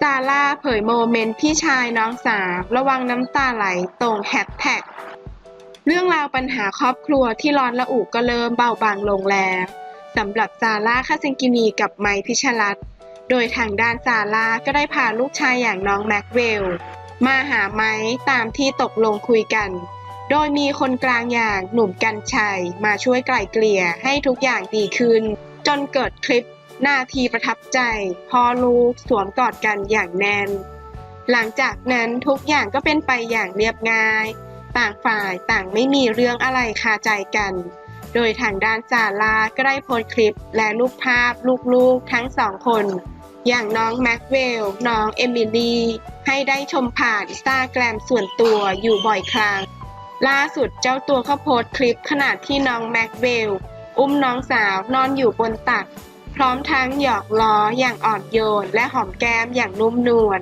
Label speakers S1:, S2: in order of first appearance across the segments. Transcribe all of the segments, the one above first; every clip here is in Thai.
S1: ซาร่าเผยโมเมนต์พี่ชายน้องสาวระวังน้ำตาไหลตรงแฮชแท็กเรื่องราวปัญหาครอบครัวที่ร้อนระอุก็เริ่มเบาบางลงแล้วสำหรับซาร่าคาเซนกินีกับไมพิชรัตโดยทางด้านซาร่าก็ได้พาลูกชายอย่างน้องแม็กเวล มาหาไมค์ตามที่ตกลงคุยกัน โดยมีคนกลางอย่างหนุ่มกัญชัย มาช่วยไกล่เกลี่ยให้ทุกอย่างดีขึ้น จนเกิดคลิป นาทีประทับใจพ่อลูกสวมกอดกันอย่างแน่น หลังจากนั้นทุกอย่างก็เป็นไปอย่างเรียบง่าย ต่างฝ่ายต่างไม่มีเรื่องอะไรคาใจกัน โดยทางด้านซาร่าก็ได้โพสต์คลิปและรูปภาพลูกๆทั้งสองคน อย่างน้องแม็กเวล น้องเอมิลี่ให้ได้ชมผ่านสตาแกรมส่วนตัวอยู่บ่อยครั้ง ล่าสุดเจ้าตัวเขาโพสต์คลิปขณะที่น้องแม็กเวลอุ้มน้องสาวนอนอยู่บนตัก ร้อมทั้งหยอกล้ออย่างอ่อนโยน และหอมแก้มอย่างนุ่มนวล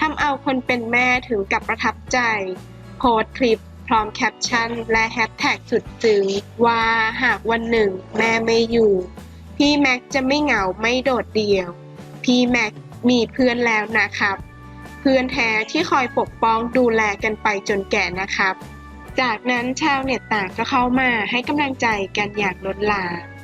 S1: ทำเอาคนเป็นแม่ถึงกับประทับใจ โพสคลิปพร้อมแคปชั่น และแฮชแท็กสุดซึ้งว่าหากวันหนึ่งแม่ไม่อยู่ พี่แม็กจะไม่เหงาไม่โดดเดี่ยว พี่แม็กมีเพื่อนแล้วนะครับ เพื่อนแท้ที่คอยปกป้องดูแลกันไปจนแก่นะครับ จากนั้นชาวเน็ตต่างก็เข้ามาให้กำลังใจกันอย่างล้นหลาม